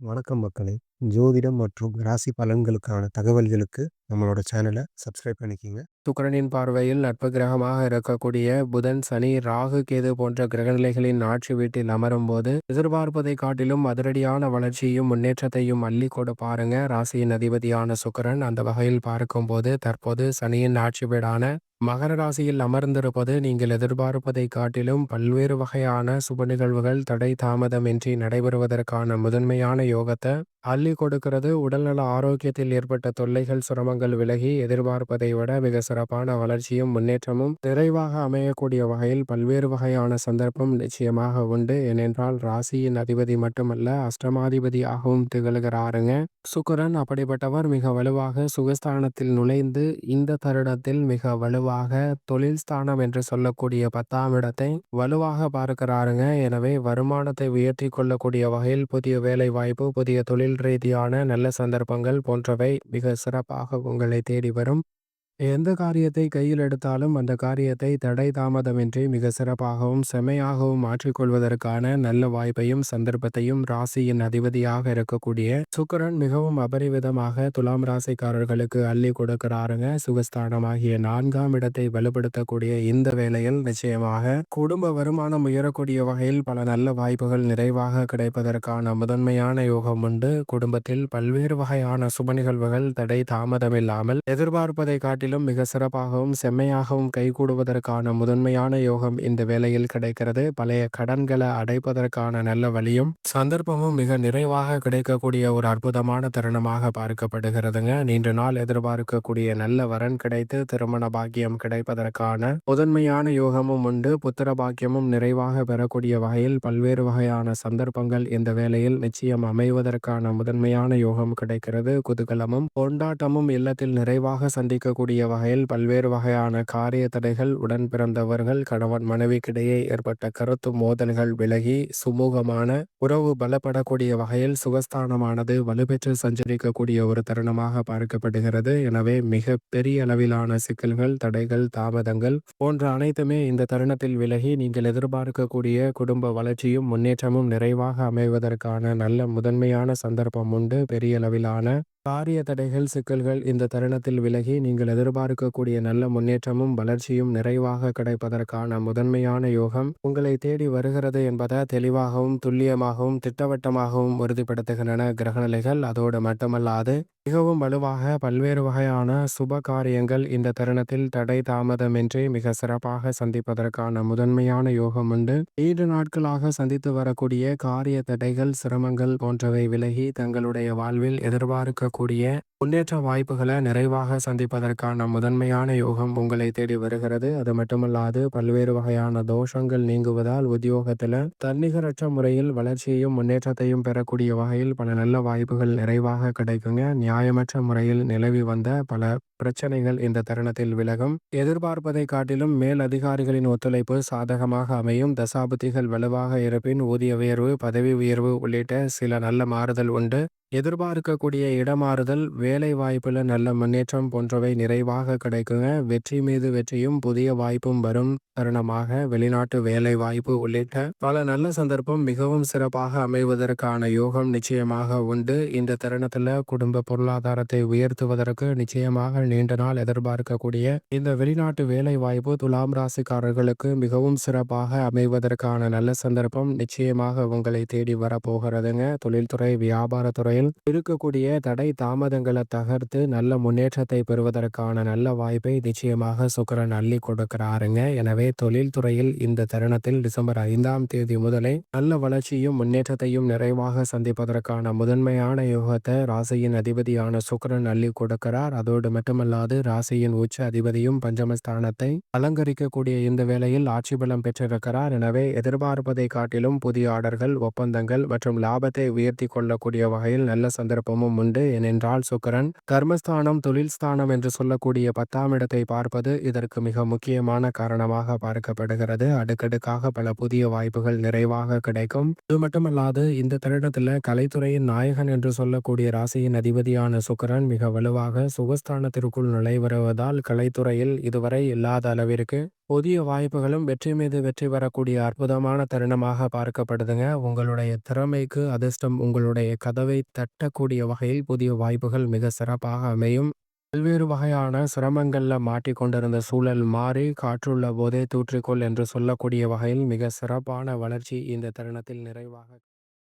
வணக்கம் மக்களே! ஜோதிடம் மற்றும் ராசி பலன்களுக்கான தகவல்களுக்கு நம்மளோட சேனலை சப்ஸ்கிரைப் பண்ணிக்கங்க. சுக்கரனின் பார்வையில் நட்பு கிரகமாக இருக்கக்கூடிய புதன், சனி, ராகு, கேது போன்ற கிரகநிலைகளின் ஆட்சி வீட்டில் அமரும் போது எதிர்பார்ப்பதை காட்டிலும் அதிரடியான வளர்ச்சியும், முன்னேற்றத்தையும் அள்ளிக் கொடுப்பாருங்க ராசியின் அதிபதியான சுக்கரன் அந்த வகையில் பார்க்கும்போது, தற்போது சனியின் ஆட்சி வீடான மகர ராசியில் அமர்ந்திருப்பது நீங்கள் எதிர்பார்ப்பதை காட்டிலும் பல்வேறு வகையான சுப நிகழ்வுகள் தடை தாமதமின்றி நடைபெறுவதற்கான முதன்மையான யோகத்தை அள்ளி கொடுக்கிறது. உடல்நல ஆரோக்கியத்தில் ஏற்பட்ட தொல்லைகள், சிரமங்கள் விலகி எதிர்பார்ப்பதை விட மிக சிறப்பான வளர்ச்சியும், முன்னேற்றமும் நிறைவாக அமையக்கூடிய வகையில் பல்வேறு வகையான சந்தர்ப்பம் நிச்சயமாக உண்டு. ஏனென்றால் ராசியின் அதிபதி மட்டுமல்ல, அஷ்டமாதிபதியாகவும் திகழ்கிறாருங்க. சுக்கரன் அப்படிப்பட்டவர் மிக வலுவாக சுகஸ்தானத்தில் நுழைந்து இந்த தருணத்தில் மிக வலுவாக தொழில் ஸ்தானம் என்று சொல்லக்கூடிய பத்தாம் இடத்தை வலுவாக பார்க்கிறாருங்க. எனவே வருமானத்தை உயர்த்தி கொள்ளக்கூடிய வகையில் புதிய வேலை வாய்ப்பு, புதிய தொழில் ரீதியான நல்ல சந்தர்ப்பங்கள் போன்றவை மிக சிறப்பாக உங்களை தேடி வரும். எந்த காரியத்தை கையில் எடுத்தாலும் அந்த காரியத்தை தடை தாமதமின்றி மிக சிறப்பாகவும், செமையாகவும் மாற்றிக்கொள்வதற்கான நல்ல வாய்ப்பையும், சந்தர்ப்பத்தையும் ராசியின் அதிபதியாக இருக்கக்கூடிய சுக்கரன் மிகவும் அபரிவிதமாக துலாம் ராசிக்காரர்களுக்கு அள்ளி கொடுக்கிறாருங்க. சுகஸ்தானமாகிய நான்காம் இடத்தை வலுப்படுத்தக்கூடிய இந்த வேளையில் நிச்சயமாக குடும்ப வருமானம் உயரக்கூடிய வகையில் பல நல்ல வாய்ப்புகள் நிறைவாக கிடைப்பதற்கான முதன்மையான யோகம் உண்டு. குடும்பத்தில் பல்வேறு வகையான சுப நிகழ்வுகள் தடை தாமதமில்லாமல் எதிர்பார்ப்பதை காட்டிலும் மிக சிறப்பாகவும், செம்மையாகவும் கைகூடுவதற்கான முதன்மையான யோகம் இந்த வேலையில் கிடைக்கிறது. பழைய கடன்களை அடைப்பதற்கான நல்ல வழியும், சந்தர்ப்பமும் மிக நிறைவாக கிடைக்கக்கூடிய ஒரு அற்புதமான தருணமாக பார்க்கப்படுகிறதுங்க. நீண்ட நாள் எதிர்பார்க்கக்கூடிய நல்ல வரன் கிடைத்து திருமண பாக்கியம் கிடைப்பதற்கான முதன்மையான யோகமும் உண்டு. புத்திர பாக்கியமும் நிறைவாக பெறக்கூடிய வகையில் பல்வேறு வகையான சந்தர்ப்பங்கள் இந்த வேலையில் நிச்சயம் அமைவதற்கான முதன்மையான யோகம் கிடைக்கிறது. குதூகலமும், கொண்டாட்டமும் இல்லத்தில் நிறைவாக சந்திக்கக்கூடிய வகையில் பல்வேறு வகையான காரிய தடைகள், உடன் பிறந்தவர்கள், கணவன் மனைவிக்கிடையே ஏற்பட்ட கருத்து மோதல்கள் விலகி சுமூகமான உறவு பலப்படக்கூடிய வகையில் சுகஸ்தானமானது வலுப்பெற்று சஞ்சரிக்கக்கூடிய ஒரு தருணமாக பார்க்கப்படுகிறது. எனவே மிக பெரிய அளவிலான சிக்கல்கள், தடைகள், தாமதங்கள் போன்ற அனைத்துமே இந்த தருணத்தில் விலகி நீங்கள் எதிர்பார்க்கக்கூடிய குடும்ப வளர்ச்சியும், முன்னேற்றமும் நிறைவாக அமைவதற்கான நல்ல முதன்மையான சந்தர்ப்பம் உண்டு. பெரிய அளவிலான காரிய தடைகள், சிக்கல்கள் இந்த தருணத்தில் விலகி நீங்கள் எதிர்பார்க்கக்கூடிய நல்ல முன்னேற்றமும், வளர்ச்சியும் நிறைவாக கிடைப்பதற்கான முதன்மையான யோகம் உங்களை தேடி வருகிறது என்பதை தெளிவாகவும், துல்லியமாகவும், திட்டவட்டமாகவும் உறுதிப்படுத்துகின்றன கிரகநிலைகள். அதோடு மட்டுமல்லாது மிகவும் வலுவாக பல்வேறு வகையான சுப காரியங்கள் இந்த தருணத்தில் தடை தாமதமின்றி மிக சிறப்பாக சந்திப்பதற்கான முதன்மையான யோகம் உண்டு. நீண்ட நாட்களாக சந்தித்து வரக்கூடிய காரிய தடைகள், சிரமங்கள் போன்றவை விலகி தங்களுடைய வாழ்வில் எதிர்பார்க்கக்கூடிய முன்னேற்ற வாய்ப்புகளை நிறைவாக சந்திப்பதற்கான முதன்மையான யோகம் உங்களை தேடி வருகிறது. அது மட்டுமல்லாது பல்வேறு வகையான தோஷங்கள் நீங்குவதால் உத்தியோகத்தில் தன்னிகரற்ற முறையில் வளர்ச்சியையும், முன்னேற்றத்தையும் பெறக்கூடிய வகையில் பல நல்ல வாய்ப்புகள் நிறைவாக கிடைக்குங்க. நியாயமற்ற முறையில் நிலவி வந்த பல பிரச்சனைகள் இந்த தருணத்தில் விலகும். எதிர்பார்ப்பதை காட்டிலும் மேல் அதிகாரிகளின் ஒத்துழைப்பு சாதகமாக அமையும். தசாபதிகள் வலுவாக இருப்பின் ஊதிய உயர்வு, பதவி உயர்வு உள்ளிட்ட சில நல்ல மாறுதல் உண்டு. எதிர்பார்க்கக்கூடிய இடமாறுதல், வேலை வாய்ப்பில் நல்ல முன்னேற்றம் போன்றவை நிறைவாக கிடைக்குங்க. வெற்றி மீது வெற்றியும், புதிய வாய்ப்பும் வரும் தருணமாக வெளிநாட்டு வேலை வாய்ப்பு உள்ளிட்ட பல நல்ல சந்தர்ப்பம் மிகவும் சிறப்பாக அமைவதற்கான யோகம் நிச்சயமாக உண்டு. இந்த தருணத்தில் குடும்ப பொருளாதாரத்தை உயர்த்துவதற்கு நிச்சயமாக நீண்ட நாள் எதிர்பார்க்கக்கூடிய இந்த வெளிநாட்டு வேலை வாய்ப்பு துலாம் ராசிக்காரர்களுக்கு மிகவும் சிறப்பாக அமைவதற்கான நல்ல சந்தர்ப்பம் நிச்சயமாக உங்களை தேடி வரப்போகிறதுங்க. தொழில்துறை, வியாபாரத்துறையில் இருக்கக்கூடிய தடை தாமதங்களை தகர்த்து நல்ல முன்னேற்றத்தை பெறுவதற்கான நல்ல வாய்ப்பை நிச்சயமாக சுக்கரன் அள்ளி கொடுக்கிறாருங்க. எனவே தொழில்துறையில் இந்த தருணத்தில் டிசம்பர் ஐந்தாம் தேதி முதலே நல்ல வளர்ச்சியும், முன்னேற்றத்தையும் நிறைவாக சந்திப்பதற்கான முதன்மையான யோகத்தை ராசியின் அதிபதியான சுக்கரன் அள்ளி கொடுக்கிறார். அதோடு மட்டும் மட்டுமல்லாது ராசியின் உச்ச அதிபதியும் பஞ்சமஸ்தானத்தை அலங்கரிக்கக்கூடிய இந்த வேளையில் ஆட்சி பலம் பெற்றிருக்கிறார். எனவே எதிர்பார்ப்பதை காட்டிலும் புதிய ஆர்டர்கள், ஒப்பந்தங்கள் மற்றும் லாபத்தை உயர்த்தி கொள்ளக்கூடிய வகையில் நல்ல சந்தர்ப்பமும் உண்டு. ஏனென்றால் சுக்கரன் கர்மஸ்தானம், தொழில் ஸ்தானம் என்று சொல்லக்கூடிய பத்தாம் இடத்தை பார்ப்பது இதற்கு மிக முக்கியமான காரணமாக பார்க்கப்படுகிறது. அடுக்கடுக்காக பல புதிய வாய்ப்புகள் நிறைவாக கிடைக்கும். இது மட்டுமல்லாது இந்த தருணத்தில் கலைத்துறையின் நாயகன் என்று சொல்லக்கூடிய ராசியின் அதிபதியான சுக்கரன் மிக வலுவாக சுகஸ்தானத்திற்கு காலத்திற்குள் நுழைவருவதால் கலைத்துறையில் இதுவரை இல்லாத அளவிற்கு புதிய வாய்ப்புகளும் வெற்றி மீது வெற்றி பெறக்கூடிய அற்புதமான தருணமாக பார்க்கப்படுதுங்க. உங்களுடைய திறமைக்கு அதிர்ஷ்டம் உங்களுடைய கதவை தட்டக்கூடிய வகையில் புதிய வாய்ப்புகள் மிக சிறப்பாக அமையும். பல்வேறு வகையான சிரமங்கள்ல மாட்டிக்கொண்டிருந்த சூழல் மாறி காற்றுள்ள போதே தூற்றிக்கொள் என்று சொல்லக்கூடிய வகையில் மிக சிறப்பான வளர்ச்சி இந்த தருணத்தில் நிறைவாக